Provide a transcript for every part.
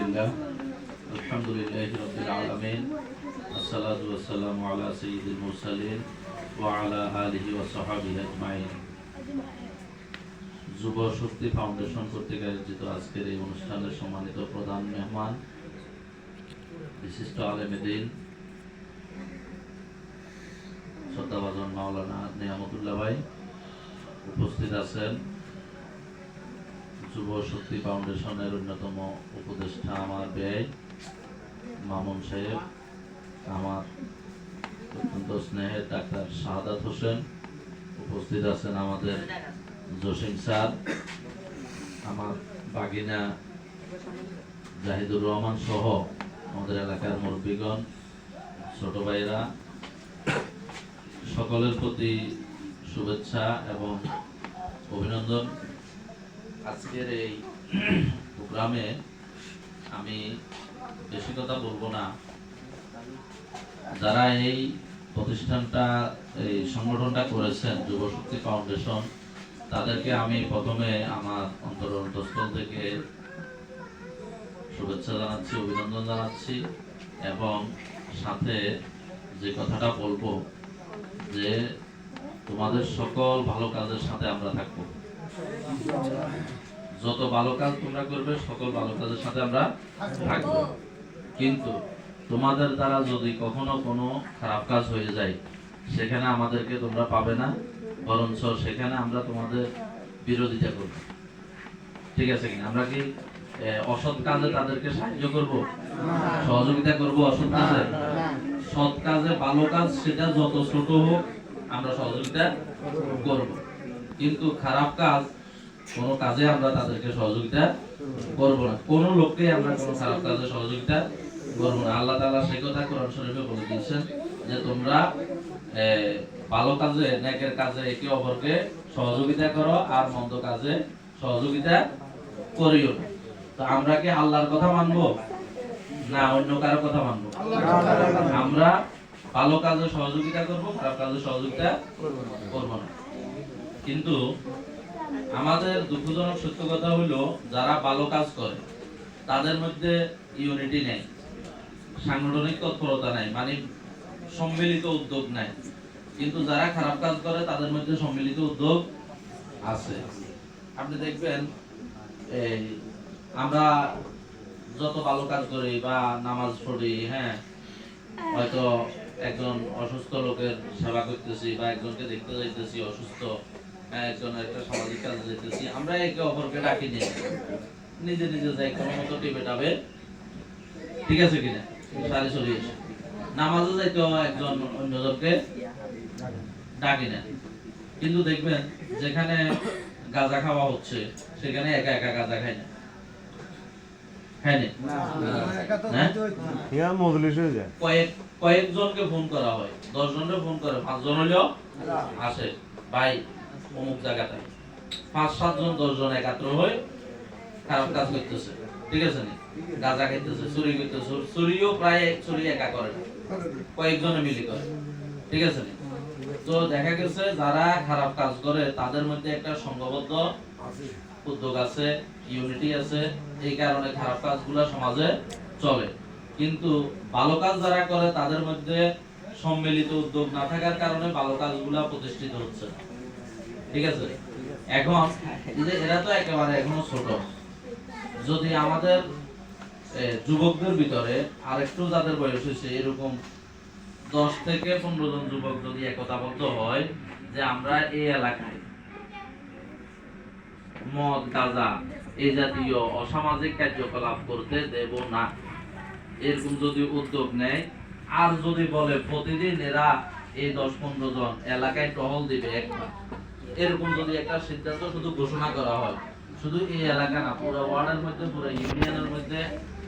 لله الحمد لله رب العالمين الصلاة والسلام على سيد المرسلين وعلى آله وصحبه أجمعين যুব শক্তি ফাউন্ডেশন কর্তৃক আয়োজিত আজকের এই অনুষ্ঠানের সম্মানিত প্রধান মেহমান বিশিষ্ট আলেমেদিন শ্রদ্ধাভাজন মাওলানা নিয়ামতুল্লাহ ভাই উপস্থিত আছেন যুব শক্তি ফাউন্ডেশনের অন্যতম উপদেষ্টা আমার ব্যয়, মামুন সাহেব, আমার অত্যন্ত স্নেহের ডাক্তার শাহাদাত হোসেন উপস্থিত আছেন আমাদের জসিম স্যার, আমার বাগিনা জাহিদুর রহমান সহ আমাদের এলাকার মুরব্বীগণ, ছোট ভাইরা সকলের প্রতি শুভেচ্ছা এবং অভিনন্দন। আজকের এই প্রোগ্রামে আমি বেশি কথা বলব না। যারা এই প্রতিষ্ঠানটা, এই সংগঠনটা করেছেন, যুব শক্তি ফাউন্ডেশন, তাদেরকে আমি প্রথমে আমার অন্তর অন্তঃস্থল থেকে শুভেচ্ছা জানাচ্ছি, অভিনন্দন জানাচ্ছি এবং সাথে যে কথাটা বলব যে তোমাদের সকল ভালো কাজের সাথে আমরা থাকব। যত ভালো কাজ তোমরা করবে, সকল ভালো কাজের সাথে আমরা থাকব। কিন্তু তোমাদের দ্বারা যদি কখনো কোনো খারাপ কাজ হয়ে যায়, সেখানে আমাদেরকে তোমরা পাবে না, বরঞ্চ সেখানে আমরা তোমাদের বিরোধিতা করব। ঠিক আছে কিনা? আমরা কি অসৎ কাজে তাদেরকে সাহায্য করব? সহযোগিতা করব অসৎ কাজে? সৎ কাজে ভালো কাজ, সেটা যত ছোট হোক, আমরা সহযোগিতা করব। কিন্তু খারাপ কাজ, কোনো কাজে আমরা তাদেরকে সহযোগিতা করব না। কোনো লোককে আমরা কোনো খারাপ কাজে সহযোগিতা করব না। আল্লাহ তাআলা সেই কথা কোরআন শরীফে বলে দিয়েছেন যে, তোমরা ভালো কাজে, নেকের কাজে একে অপরকে সহযোগিতা করো আর মন্দ কাজে সহযোগিতা করিও তো আমরা কি আল্লাহর কথা মানবো? না, অন্য কারও কথা মানবো? আমরা ভালো কাজে সহযোগিতা করব, খারাপ কাজে সহযোগিতা করব না। কিন্তু আমাদের দুঃখজনক সত্য কথা হলো, যারা ভালো কাজ করে, তাদের মধ্যে ইউনিটি নেই, সাংগঠনিক তৎপরতা নাই মানে সম্মিলিত উদ্যোগ নাই। কিন্তু যারা খারাপ কাজ করে, তাদের মধ্যে সম্মিলিত উদ্যোগ আছে। আপনি দেখবেন, এই আমরা যত ভালো কাজ করি বা নামাজ পড়ি হ্যাঁ হয়তো একজন অসুস্থ লোকের সেবা করতেছি বা একজনকে দেখতে যাইতেছি অসুস্থ হ্যাঁ, একটা সামাজিক কাজে যেতেছি আমরা একে অপরকে ডাকি নিয়ে। নিজে নিজে যাই কোনো মতো টিপে টাবে ঠিক আছে কিনা? সারি সরি এসে নামাজে যাইতেও একজন অন্যজনকে ডাকি না। কিন্তু দেখবেন যেখানে গাঁজা খাওয়া হচ্ছে সেখানে একা একা গাঁজা খায় না। কয়েকজনকে ফোন করা হয়। দশ জনকে ফোন করে পাঁচজন হলেও আসে। ভাই অমুক জায়গাতে পাঁচ সাতজন দশ জন একাত্র হয়ে খারাপ কাজ করতেছে। ঠিক আছে নি? গাঁজা খাইতেছে, চুরি করতেছে। চুরিও প্রায় চুরি একা করে না। কয়েকজনে মিলি করে। ঠিক আছে নি? তো দেখা গেছে যারা খারাপ কাজ করে, তাদের মধ্যে একটা সংঘবদ্ধ উদ্যোগ আছে ইউনিটি আছে। এই কারণে খারাপ কাজগুলো সমাজে চলে। কিন্তু ভালো কাজ যারা করে, তাদের মধ্যে সম্মিলিত উদ্যোগ না থাকার কারণে ভালো কাজগুলা প্রতিষ্ঠিত হচ্ছে না। ঠিক আছে? এখন যে এরা তো একেবারে এখনও ছোট। যদি আমাদের যুবকদের ভিতরে আরেকটু যাদের বয়স হয়েছে, এরকম দশ থেকে পনেরো জন যুবক যদি একতাবদ্ধ হয় যে আমরা এই এলাকায় মদ জাতীয় অসামাজিক কার্যকলাপ করতে দেব না। এরকম যদি উদ্যোগ নেয়, আর যদি বলে প্রতিদিন এরা এই দশ পনেরো জন এলাকায় টহল দিবে একবার এরকম যদি একটা সিদ্ধান্ত শুধু ঘোষণা করা হয়, শুধু এই এলাকা না, পুরো ওয়ার্ডের মধ্যে, পুরো ইউনিয়নের মধ্যে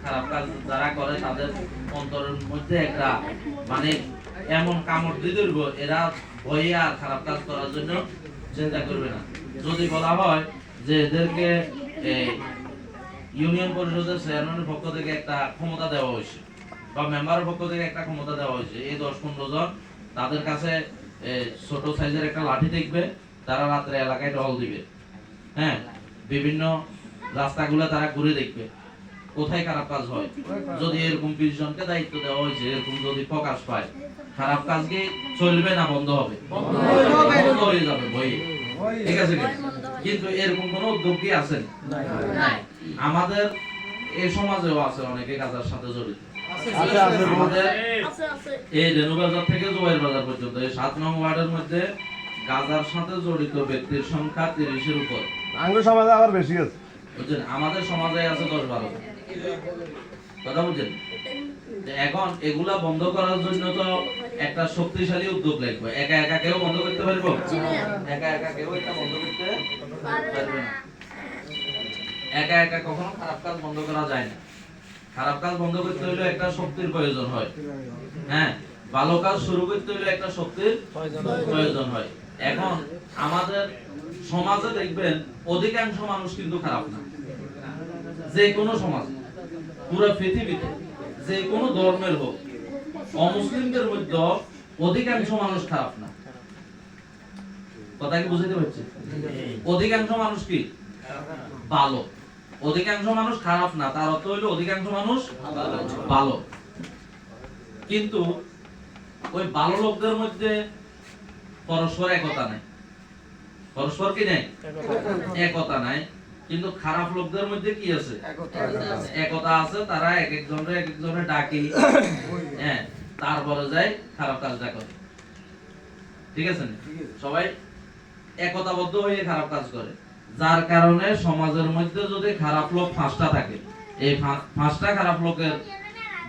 খারাপ কাজ যারা করে, তাদের অন্তরের মধ্যে একটা মানে এমন কামড় দিয়ে ধরব, এরা ভয়ে আর খারাপ কাজ করার জন্য চিন্তা করবে না। যদি বলা হয় যে এদেরকে ইউনিয়ন পরিষদের চেয়ারম্যানের পক্ষ থেকে একটা ক্ষমতা দেওয়া হয়েছে, বা মেম্বারের পক্ষ থেকে একটা ক্ষমতা দেওয়া হয়েছে, এই দশ পনেরো জন তাদের কাছে ছোট সাইজের একটা লাঠি দেখবে তারা রাত্রে এলাকায় টহল দিবে। হ্যাঁ? বিভিন্ন রাস্তাগুলো তারা ঘুরে দেখবে। কোথায় খারাপ কাজ হয়? যদি এরকম বিশ জনকে দায়িত্ব দেওয়া হয়েছে এরকম যদি প্রকাশ পায় খারাপ কাজ কি চলবে না বন্ধ হবে? বন্ধ হয়ে যাবে বই ঠিক আছে কিন্তু এরকম কোন উদ্যোগ কি আছে? আমাদের এই সমাজেও আছে অনেকে কাজের সাথে জড়িত। আছে, আছে, আমাদের এই রেণু বাজার থেকে জোয়ার বাজার পর্যন্ত এই সাত নং ওয়ার্ডের মধ্যে গাজার সাথে জড়িত ব্যক্তির সংখ্যা তিরিশের উপর। আঙ্গুর সমাজে আবার বেশি আছে। বুঝছেন? আমাদের সমাজে আছে দশ বারো কথা বুঝছেন? এখন এগুলা বন্ধ করার জন্য তো একটা শক্তিশালী উদ্যোগ লাগবে। একা একা কেউ বন্ধ করতে পারব? একা একা কেউ এটা বন্ধ করতে পারবে না। একা একা কখনো খারাপ কাজ বন্ধ করা যায় না। খারাপ কাজ বন্ধ করতে হলে একটা শক্তির প্রয়োজন হয়। হ্যাঁ? ভালো কাজ শুরু করতে হলে একটা শক্তির প্রয়োজন হয়। এখন আমাদের সমাজে দেখবেন, অধিকাংশ মানুষ কিন্তু খারাপ না। যে কোনো সমাজ, পুরো পৃথিবীতে, যে কোনো ধর্মের হোক, অমুসলিমদের মধ্যে অধিকাংশ মানুষ খারাপ না। কথা কি বুঝতে পারছি? অধিকাংশ মানুষ কি? ভালো। অধিকাংশ মানুষ খারাপ না, তার অর্থ হইল অধিকাংশ মানুষ ভালো। কিন্তু ওই ভালো লোকদের মধ্যে পরস্পর একতা নাই। পরস্পর কি নাই? একতা নাই। কিন্তু খারাপ লোকদের মধ্যে কি আছে? একতা আছে, তারা এক একজনের এক একজনের ডাকি। হ্যাঁ তারপরে যায় খারাপ কাজটা করে ঠিক আছে সবাই একতাবদ্ধ হয়ে খারাপ কাজ করে। যার কারণে সমাজের মধ্যে যদি খারাপ লোক ফাঁসটা থাকে, এই পাঁচটা খারাপ লোকের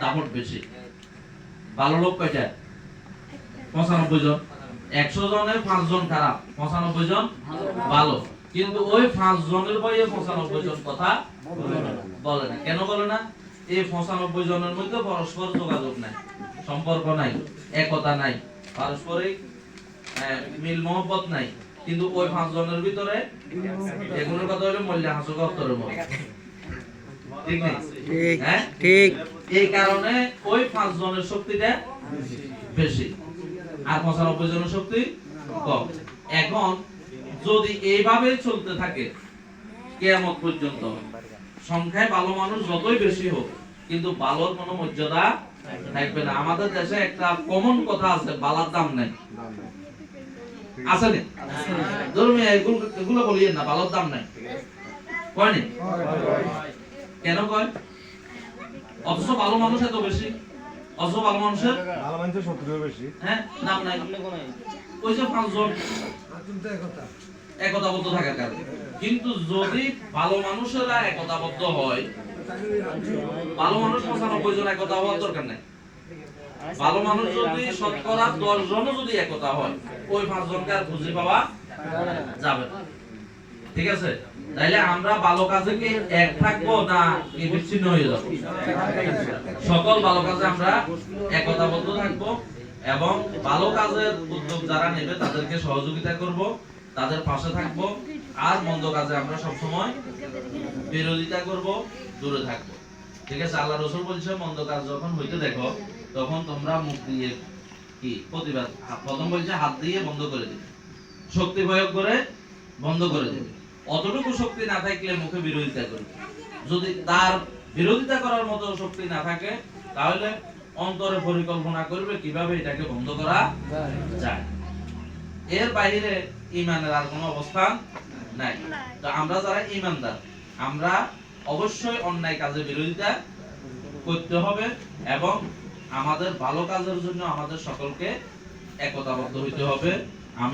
দাপট বেশি। ভালো লোক কয়টা? পঁচানব্বই জন। একশো জনের পাঁচ জন খারাপ পঁচানব্বই জন ভালো। কিন্তু ওই পাঁচ জনের বইয়ে পঁচানব্বই জন কথা বলে না কেন বলে না? এই পঁচানব্বই জনের মধ্যে পরস্পর যোগাযোগ নাই সম্পর্ক নাই একতা নাই পারস্পরিক আহ, মিল মহব্বত নাই। কিন্তু ওই পাঁচ জনের ভিতরে এগুলোর কথা হলো মল্যা হাসুক অত্তরের মতো। ঠিক নেই? হ্যাঁ? ঠিক। এই কারণে ওই পাঁচ জনের শক্তিটা বেশি। আর পঁচানব্বই জনের শক্তি কম। এখন যদি এইভাবে চলতে থাকে, কেয়ামত পর্যন্ত সংখ্যায় ভালো মানুষ যতই বেশি হোক, কিন্তু ভালোর কোনো মর্যাদা থাকবে না। আমাদের দেশে একটা কমন কথা আছে, বালার দাম নাই। আছে না? এগুলো এগুলো বলিয়ে না, বালার দাম নাই। কয়নি কেন কয়? অথচ ভালো মানুষ এত বেশি। অথচ ভালো মানুষের ভালো মানুষের শত্রুও বেশি। হ্যাঁ? নাম নাই। ওই যে পাঁচজন একতাবদ্ধ থাকার কারণে। কিন্তু যদি ভালো মানুষেরা একতাবদ্ধ হয় ভালো মানুষ পঁচানব্বই জন একতা হওয়ার দরকার নাই। ভালো মানুষ যদি শতকরা দশ জনও যদি একতা হয় ওই পাঁচ জনকে আর খুঁজে পাওয়া যাবে ঠিক আছে? তাইলে আমরা ভালো কাজে কি এক থাকব না কি বিচ্ছিন্ন হয়ে যাব? সকল ভালো কাজে আমরা একতাবদ্ধ থাকব এবং ভালো কাজের উদ্যোগ যারা নেবে তাদেরকে সহযোগিতা করব, তাদের পাশে থাকব আর মন্দ কাজে আমরা সব সময় বিরোধিতা করব, দূরে থাকব। ঠিক আছে, আল্লাহ রসুল বলছে, মন্দ কাজ যখন হইতে দেখো, তখন তোমরা মুখ দিয়ে কি প্রতিবাদ প্রথম বলছে হাত দিয়ে বন্ধ করে দিবে। শক্তি প্রয়োগ করে বন্ধ করে দিবে। অতটুকু শক্তি না থাকলে মুখে বিরোধিতা করবে। যদি তার বিরোধিতা করার মতো শক্তি না থাকে, তাহলে অন্তরে পরিকল্পনা করবে কীভাবে এটাকে বন্ধ করা যায়। এর বাইরে ইমানের আর কোনো অবস্থান নাই। তো আমরা যারা ইমানদার, আমরা অবশ্যই অন্যায় কাজে বিরোধিতা করতে হবে এবং আমাদের ভালো কাজের জন্য আমাদের সকলকে একতাবদ্ধ হইতে হবে। আমি